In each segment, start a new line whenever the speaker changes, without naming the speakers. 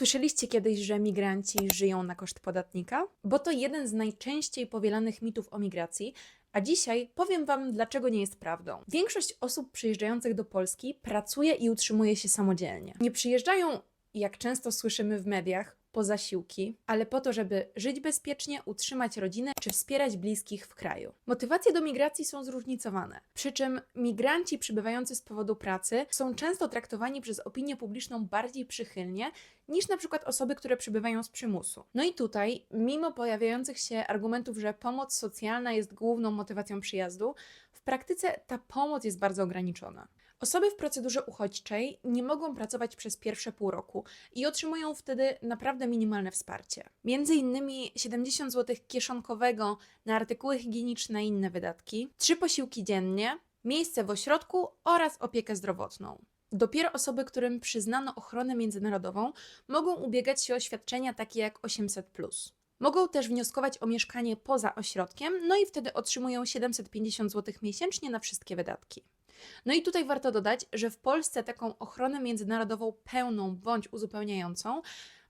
Słyszeliście kiedyś, że migranci żyją na koszt podatnika? Bo to jeden z najczęściej powielanych mitów o migracji, a dzisiaj powiem Wam, dlaczego nie jest prawdą. Większość osób przyjeżdżających do Polski pracuje i utrzymuje się samodzielnie. Nie przyjeżdżają, jak często słyszymy w mediach, po zasiłki, ale po to, żeby żyć bezpiecznie, utrzymać rodzinę czy wspierać bliskich w kraju. Motywacje do migracji są zróżnicowane. Przy czym migranci przybywający z powodu pracy są często traktowani przez opinię publiczną bardziej przychylnie niż na przykład osoby, które przybywają z przymusu. No i tutaj, mimo pojawiających się argumentów, że pomoc socjalna jest główną motywacją przyjazdu, praktyce ta pomoc jest bardzo ograniczona. Osoby w procedurze uchodźczej nie mogą pracować przez pierwsze pół roku i otrzymują wtedy naprawdę minimalne wsparcie. Między innymi 70 zł kieszonkowego na artykuły higieniczne i inne wydatki, trzy posiłki dziennie, miejsce w ośrodku oraz opiekę zdrowotną. Dopiero osoby, którym przyznano ochronę międzynarodową, mogą ubiegać się o świadczenia takie jak 800. Mogą też wnioskować o mieszkanie poza ośrodkiem, no i wtedy otrzymują 750 zł miesięcznie na wszystkie wydatki. No i tutaj warto dodać, że w Polsce taką ochronę międzynarodową pełną bądź uzupełniającą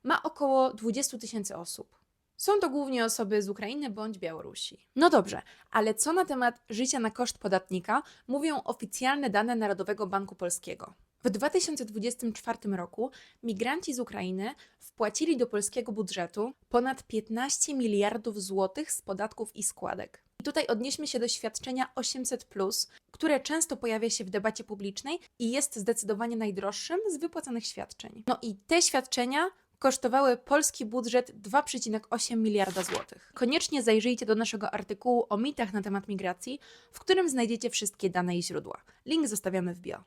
ma około 20 tysięcy osób. Są to głównie osoby z Ukrainy bądź Białorusi. No dobrze, ale co na temat życia na koszt podatnika mówią oficjalne dane Narodowego Banku Polskiego? W 2024 roku migranci z Ukrainy wpłacili do polskiego budżetu ponad 15 miliardów złotych z podatków i składek. I tutaj odnieśmy się do świadczenia 800, które często pojawia się w debacie publicznej i jest zdecydowanie najdroższym z wypłacanych świadczeń. No i te świadczenia kosztowały polski budżet 2,8 miliarda złotych. Koniecznie zajrzyjcie do naszego artykułu o mitach na temat migracji, w którym znajdziecie wszystkie dane i źródła. Link zostawiamy w bio.